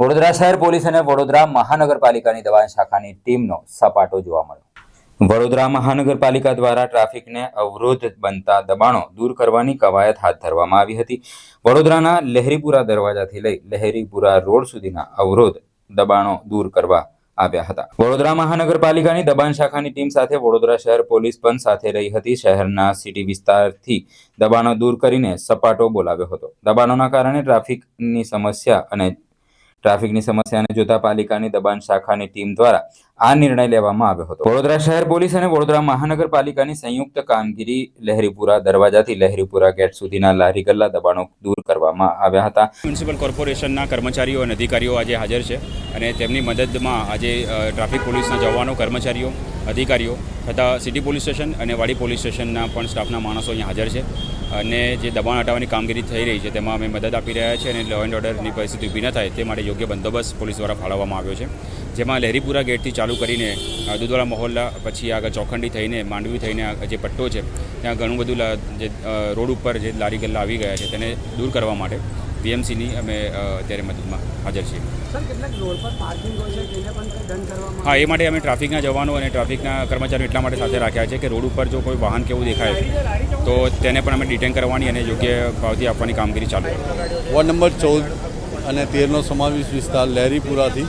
વડોદરા શહેર પોલીસ અને વડોદરા મહાનગરપાલિકાની દબાણ શાખાની ટીમનો સપાટો જોવા મળ્યો. વડોદરા મહાનગરપાલિકા દ્વારા ટ્રાફિકને અવરોધ બનતા દબાણો દૂર કરવાની કવાયત હાથ ધરવામાં આવી હતી. વડોદરાના લહેરીપુરા દરવાજાથી લઈ લહેરીપુરા રોડ સુધીના અવરોધ દબાણો દૂર કરવા આવ્યા હતા. વડોદરા મહાનગરપાલિકાની દબાણ શાખાની ટીમ સાથે વડોદરા શહેર પોલીસ પણ સાથે રહી હતી. શહેરના સિટી વિસ્તારથી દબાણો દૂર કરીને સપાટો બોલાવ્યો હતો. દબાણોના કારણે ટ્રાફિકની સમસ્યા અને ટ્રાફિકની સમસ્યાને જોતા પાલિકાની દબાણ શાખાની ટીમ દ્વારા આ નિર્ણય લેવામાં આવ્યો હતો. વડોદરા શહેર પોલીસ અને વડોદરા મહાનગરપાલિકાની સંયુક્ત કામગીરી લહેરીપુરા દરવાજાથી લહેરીપુરા ગેટ સુધીના લારી ગલ્લા દબાણો દૂર કરવામાં આવ્યા હતા. મ્યુનિસિપલ કોર્પોરેશનના કર્મચારીઓ અને અધિકારીઓ આજે હાજર છે અને તેમની મદદમાં આજે ટ્રાફિક પોલીસના જવાનો, કર્મચારીઓ, અધિકારીઓ તથા સિટી પોલીસ સ્ટેશન અને વાડી પોલીસ સ્ટેશનના પણ સ્ટાફના માણસો અહીંયા હાજર છે. અને જે દબાણ હટાવવાની કામગીરી થઈ રહી છે તેમાં અમે મદદ આપી રહ્યા છીએ અને લો એન્ડ ઓર્ડરની પરિસ્થિતિ ઊભી ન થાય તે માટે યોગ્ય બંદોબસ્ત પોલીસ દ્વારા ફાળવવામાં આવ્યો છે. જેમાં લહેરીપુરા ગેટથી ચાલુ કરીને અ, દુધવાડા મહોલ્લા પછી આગળ ચોખંડી થઈને માંડવી થઈને જે પટ્ટો છે ત્યાં ઘણું બધું જે રોડ ઉપર જે લારી ગલ્લા આવી ગયા છે તેને દૂર કરવા માટે વીએમસીની અમે અત્યારે મદદમાં હાજર છીએ. સર કેટલાક રોડ પર પાર્કિંગ હોય છે તેને પણ કંઈ દંડ કરવામાં હા એ માટે અમે ટ્રાફિકના જવાનો અને ટ્રાફિકના કર્મચારીઓ એટલા માટે સાથે રાખ્યા છે કે રોડ ઉપર જો કોઈ વાહન કેવું દેખાય તો તેને પણ અમે ડિટેન કરવાની અને યોગ્ય પાવતી આપવાની કામગીરી ચાલુ વોર્ડ નંબર ચૌદ અને તેરનો સમાવેશ વિસ્તાર લહેરીપુરાથી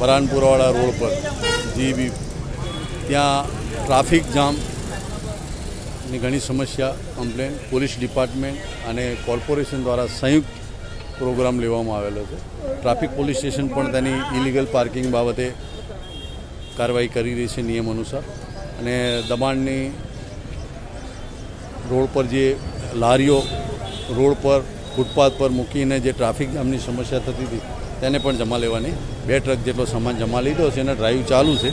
બરાનપુરાવાળા રોડ પર. જીબી ત્યાં ટ્રાફિક જામની ઘણી સમસ્યા કમ્પ્લેન પોલીસ ડિપાર્ટમેન્ટ અને કોર્પોરેશન દ્વારા સંયુક્ત પ્રોગ્રામ લેવામાં આવેલો છે. ટ્રાફિક પોલીસ સ્ટેશન પણ તેની ઇલીગલ પાર્કિંગ બાબતે કાર્યવાહી કરી રહી છે નિયમ અનુસાર. અને દબાણની રોડ પર જે લારીઓ રોડ પર, ફૂટપાથ પર મૂકીને જે ટ્રાફિક જામની સમસ્યા થતી હતી, તેને પણ જમા લેવાની. બે ટ્રક જેટલો સામાન જમા લીધો છે અને ડ્રાઈવ ચાલુ છે.